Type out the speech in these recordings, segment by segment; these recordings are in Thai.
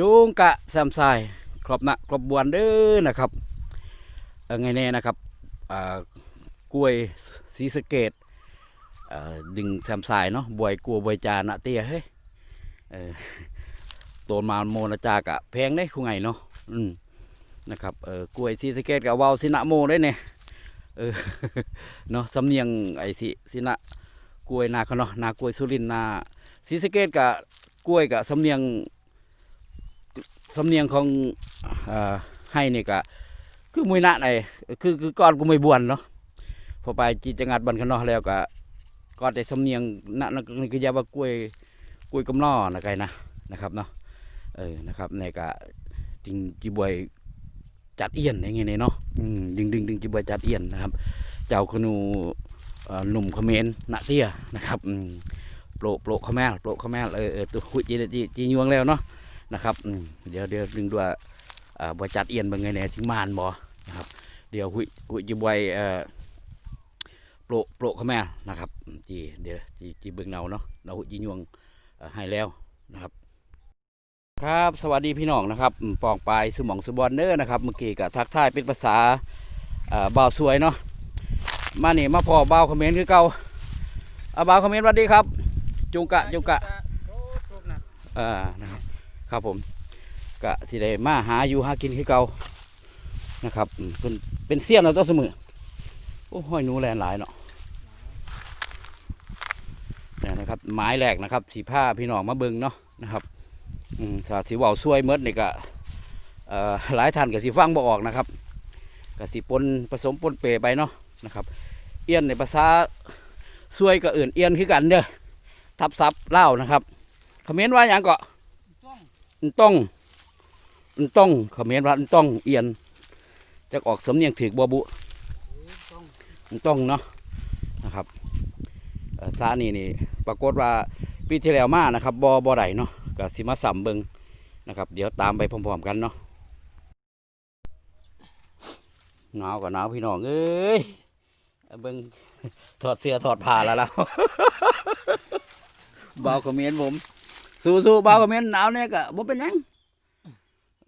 จูงกะแซมไซครบนะครบบวนเด้อนะครับไงแน่นะครับกล้วยสีสเกตดึงแซมไซเนาะบวยกลัวบวยจานะเตี้ยเฮ้ยเออโตนมาโมนาจากะแพงได้คุไงเนาะอืมนะครับเออกล้วยสีสเกตกับวาวสินะโมได้เนี่ยเออเนาะสำเนียงไอ้สิสินะกล้วยนาเขาเนาะนากล้วยสุรินนาสีสเกตกับกล้วยกับสำเนียง สำเนียงของอให้นี่ก็คือมวยนะไหนคือคือก่อนกูไม่บวนเนาะพอไปจีจังงัดบันกันเนาะแล้วก็ก่อนแต่สำเนียงนะนั่นนี่คือยาว่ากล้วยกล้วยกำล้อนะไกนะนะครับเนาะเออนะครับในก็จริงจีบวยจัดเอียนอย่างเงี้ยเนาะดึงดึงดึงจีบวยจัดเอียนนะครับ เจ้าขนูหนุ่มเขมรนะเตี้ยนะครับโปรโปรขแมลโปรขแมลเออเออตัวคุยจีจีจียวงแล้วเนาะ นะครับอืมเดี๋ยวเดี๋ยวดึงดูว่าอ่าบริจัดเอียนเป็นไงเนี่ยทิ้งมานบ่นะครับ เดี๋ยวหุยหุยจีบวยเอ่อโปรโปรเขาแม่นะครับอืมจีเดี๋ยวจีจีเบิ่งเนาเนาะเราหุยจียวงเอ่อให้แล้วนะครับ ครับสวัสดีพี่น้องนะครับอืมปองปลายสมองสบอนเนอร์นะครับเมื่อกี้ก็ทักทายเป็นภาษาเอ่อบ่าวสวยเนาะมานี่มาพอบ่าวคอมเมนต์คือเก่าเอาบ่าวคอมเมนต์สวัสดีครับ จุงกะจุงกะอ่านะครับ ครับผมก็ที่ได้มาหาอยู่หากินคือเก่านะครับเป็นเป็นเสี้ยนเราต้องเสมอโอ้ห้อยหนูแลนหลายเนาะเนี่ยนะครับไม้แหลกนะครับสีผ้าพี่น้องมาเบิงเนาะนะครับอืมสาสีว่าวซวยเมดนี่ก็หลายท่านก็สีฟังบ่ออกนะครับก็สีปนผสมปนเปไปเนาะนะครับ เอียนในภาษาซวยก็อื่นเอียนคือกันเด้อทับซับเล่านะครับคอมเมนต์ว่าอย่างก็อัน ต้องอันต้องคอมเขมนต์ว่าอันต้องเอียนจะออกสำเนียงถึกบัวบุอันต้องเนาะนะครับซานี่นี่ปรากฏว่าปีที่แล้วมานะครับบอบอไดเนาะก็สิมาสัมเบิงนะครับ เดี๋ยวตามไปพร้อมๆกันเนาะหนาวกับหนาวพี่น้องเอ้ยเบิงถอดเสื้อถอดผ้าแล้วล่ะเบาคอมเมนต์ผม สู้สู้เบาคอมเขมนต์หนาวเนี่ยก็บ่เป็นหยัง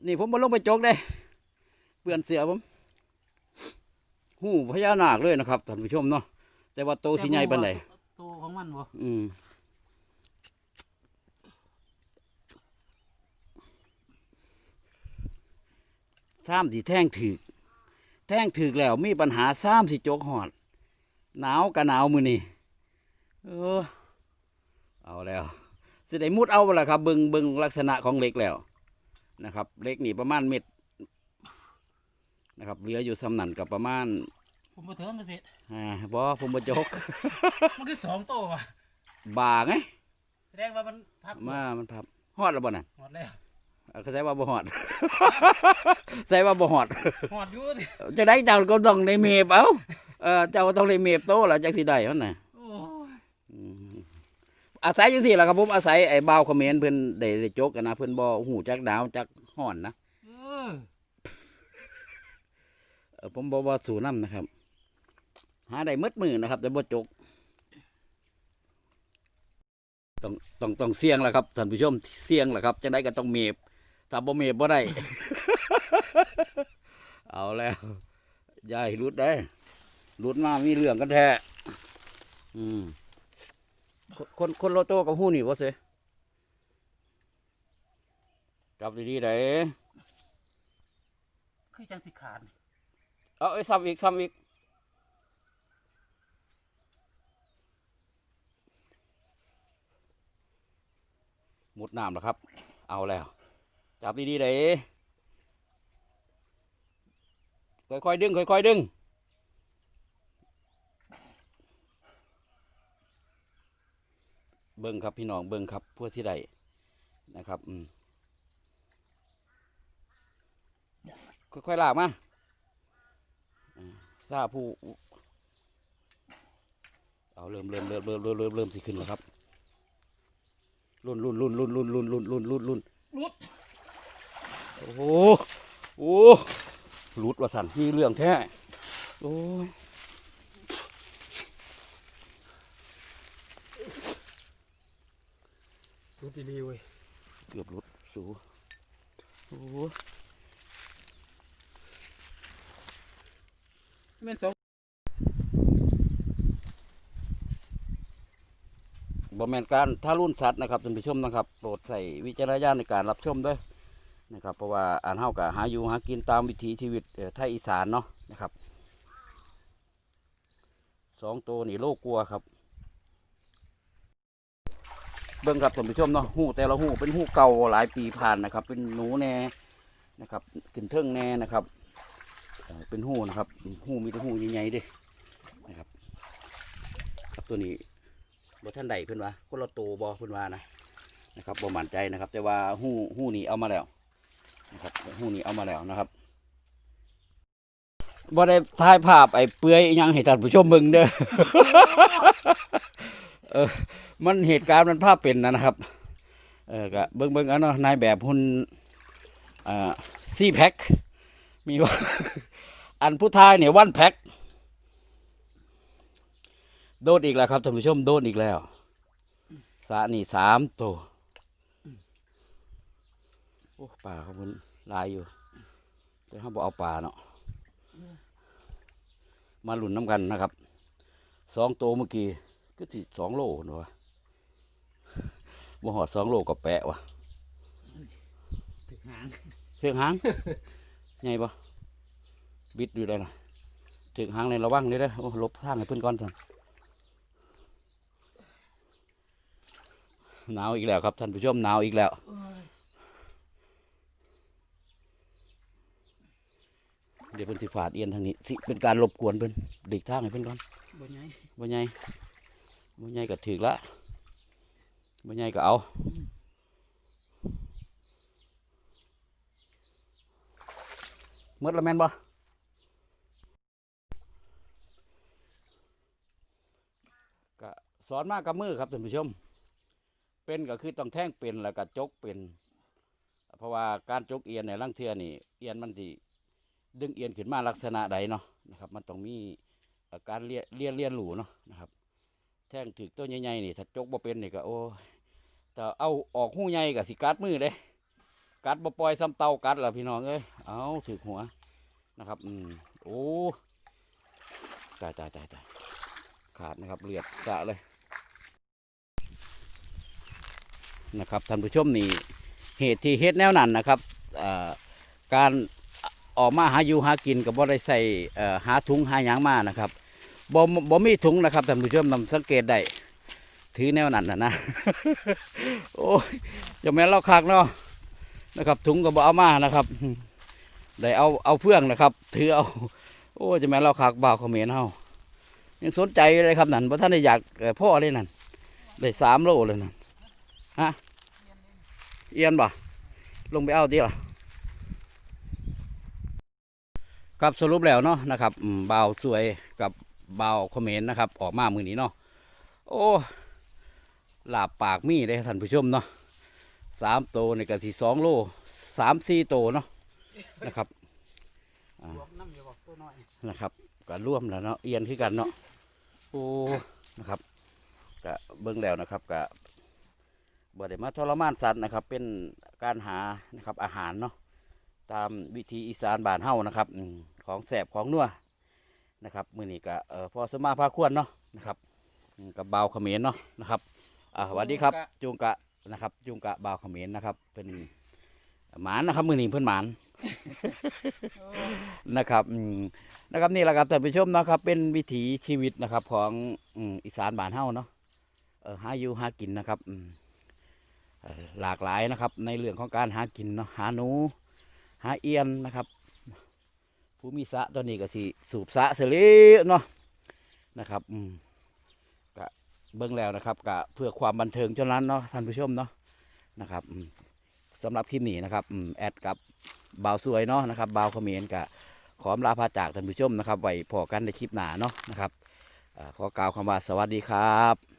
นี่ผมมาลงไปจกได้เปื่อนเสือผมหูพญานาคเลยนะครับท่านผู้ชมเนาะแต่ว่าโตสิใหญ่ปานใดโตของมันบ่อืมซ้ำสิแท่งถึก แท่งถึกแล้วมีปัญหาซ้ำสิจกหอด หนาวกะหนาวมือนี่เออเอาแล้ว สิได้มุดเอาบ่ล่ะครับเบิงเบิงลักษณะของเหล็กแล้วนะครับเหล็กนี่ประมาณเม็ดนะครับเหลืออยู่สำนันกับประมาณผมบ่เถิงมาเสร็จอ่าบ่ผมบ่จก มันคือสองโตว่ะบาไงแสดงว่ามันพับมามันพับฮอดแล้วบ่น่ะหมดแล้วเอาเขาใช้ว่าบ่ฮอดใช้ว่าบ่ฮอดหอดอยู่ดิจะได้เจ้าก็ต้องได้เมฟเอาเออเจ้าก็ต้องได้เมฟโตแล้วจักสิได้มันน่ะโอ้ย อาศัยจังซี่ล่ะครับผมอาศัยไอ้บ่าวเขมรเพิ่นได้ได้จกกันนะเพิ่นบ่ฮู้จักดาวจักฮ้อนนะเออเออผมบ่บ่สู่นํนะครับ หาได้หมดมือนะครับ แต่บ่จกต้องต้องต้องเสี่ยงแหละครับท่านผู้ชมเสี่ยงแหละครับจังไดก็ต้องเมฟถ้าบ่เมฟบ่ได้ เอาแล้วอย่าให้หลุดได้หลุดมามีเรื่องกันแท้อืม คนคนคนโลโตกับหู้นี่บ่เสจับดีๆได้คือจังสิขาดนี่เอาไอ้ซ้ำอีกซ้ำอีกมุดน้ำแล้วครับ เอาแล้ว จับดีๆได้ค่อยๆดึง ค่อยๆดึง เบิ้งครับพี่น้องเบิ้งครับเพื่อที่ใดนะครับอืมค่อยๆลากมาอ่าซาผู้เอาเริ่มเริ่มเริ่มเริ่มเริ่มเริ่มเริ่มสิขึ้นแล้วครับรุ่นรุ่นรุ่นรุ่นรุ่นรุ่นรุ่นรุ่นรุ่นรุ่นโอ้โหโอ้หลุดว่าสันมีเรื่องแท้โอ้ย รุดดีๆเว้ยเกือบหลุดสูโอ้แม่นสองบ่แม่นการทารุณสัตว์นะครับท่านผู้ชมนะครับ โปรดใส่วิจารณญาณในการรับชมด้วยนะครับ เพราะว่าอ่านเฮากับหาอยู่หากินตามวิถีชีวิตเอ่อไทยอีสานเนาะนะครับสองตัวนี่โลกกลัวครับ เบิ่งครับท่านผู้ชมเนาะหูแต่ละหูเป็นหูเก่าหลายปีผ่านนะครับ เป็นหนูแน่นะครับขึ้นเทิงแน่นะครับ เป็นหูนะครับหูมีแต่หูใหญ่ๆเดินะครับ ครับตัวนี้บท่านใดเพิ่อนว่าคนละตัวบ่เพิ่อนวานะนะครับบ่มั่นใจนะครับ แต่ว่าหูหูนี่เอามาแล้วนะครับหูนี่เอามาแล้วนะครับบ่ได้ถ่ายภาพไอ้เปื่อยยังให้ท่านผู้ชมเบิ่งเด้อ เออมันเหตุการณ์มันภาพเป็นนะนะครับ เออก็เบิ่งเบิ่งเอันเนาะนายแบบหุ่นอ่าซีแพ็คมีว่าอันผู้ทายเนี่ยวันแพ็คโดนอีกแล้วครับท่านผู้ชมโดนอีกแล้วสานี่สามตัวโอ้ป่าเขามันลายอยู่ แต่เขาบอกเอาป่าเนาะมาหลุนน้ำกันนะครับสองตัวเมื่อกี้ ก็ที่สองโลเนาะวะบ่หอดสองโลกับแปะวะถึงหางเทือกหางไงปะบิดอยู่ได้นะถึงหางในระวังนี่เด้อโอ้ลบทางให้เพื่อนก่อนสันหนาวอีกแล้วครับท่านผู้ชมหนาวอีกแล้วเดี๋ยวเพิ่นสิฝาดเอียนทางนี้สิเป็นการรบกวนเพิ่นเด็กทางให้เพิ่นก่อนบ่ใหญ่บ่ใหญ่ บ่ใหญ่ก็ถึกละบ่ใหญ่ก็เอาหมดแล้วแม่นบ่ก็สอนมากกับมือครับท่านผู้ชม เป็นก็คือต้องแท่งเป็นแล้วก็จกเป็น เพราะว่าการจกเอียนในยลังเทือนี่ เอียนมันสิดึงเอียนขึ้นมาลักษณะใดเนาะนะครับ มันต้องมีอ่อการเลียเลียนเลียนหลูเนาะนะครับ แท่งถึกตัวใหญ่ๆนี่ถ้าจกบ่เป็นนี่ก็โอ้แต่เอาออกหูใหญ่ก็สิกัดมือเด้กัดบ่ปล่อยซ้ำเตากัดล่ะพี่น้องเอ้ยเอาถึกหัวนะครับอืมโอ้ตายตายตายตายขาดนะครับเลือดสะเลยนะครับท่านผู้ชมนี่เหตุที่เฮ็ดแนวนั้นนะครับการออกมาหาอยู่หากินกับบ่ได้ใส่หาถุงหาหยังมานะครับ บ่บ่มีถุงนะครับท่านผู้ชมนำสังเกตได้ถือแนวนั้นนะนะโอ้ยจะแม่นเราคักเนาะนะครับ ถุงก็บ่เอามานะครับได้เอาเอาเพื่องนะครับ ถือเอา โอ้ยจะแม่นเราคักบ่าวเขมรเฮายังสนใจอยู่เลยครับนั่นบ่ท่านได้อยากพ่อพ่อเลยนั่นได้สามโลเลยนั่นเอียนบ่ลงไปเอาดีล่ะครับสรุปแล้วเนาะนะครับบ่าวสวยกับ บาคอมเมนต์นะครับ ออกมามือนี้เนาะโอ้หลาบปากมีเลยท่านผู้ชมเนาะสามโตวในกะสิสองโลสามสี่โตเนาะนะครับนะครับก็ร่วมแล้วเนาะเอียนคือกันเนาะโอ้นะครับก็เบิ่งแล้วนะครับก็บ่ได้มาทรมานสัตว์นะครับ เป็นการหานะครับอาหารเนาะตามวิธีอีสานบ้านเฮานะครับ ของแสบของนัว นะครับมื้อนี้ก็เอ่อพอสมมาพาควรเนาะนะครับอืมกับบ่าวเขมรเนาะนะครับอ่าสวัสดีครับจุงกะนะครับจุงกะบ่าวเขมรนะครับเป็นหมานนะครับมื้อนี้เพิ่นหมาน นะครับอืมนะครับนี่แหละครับท่านผู้ชมนะครับเป็นวิถีชีวิตนะครับของอืมอีสานบ้านเฮาเนาะเออหาอยู่หากินนะครับอืมเอ่อหลากหลายนะครับในเรื่องของการหากินเนาะหาหนู หาเอียนนะครับ ผู้มีสะตัวนี้ก็สิสูบสะเสลีเนาะนะครับอืมก็เบิ่งแล้วนะครับก็เพื่อความบันเทิงเท่านั้นเนาะท่านผู้ชมเนาะนะครับสำหรับคลิปนี้นะครับอืมแอดกับบ่าวสวยเนาะนะครับบ่าวเขมรกับขออำลาพาจากท่านผู้ชมนะครับไว้พอกันในคลิปหน้าเนาะนะครับขอกล่าวคำว่าสวัสดีครับ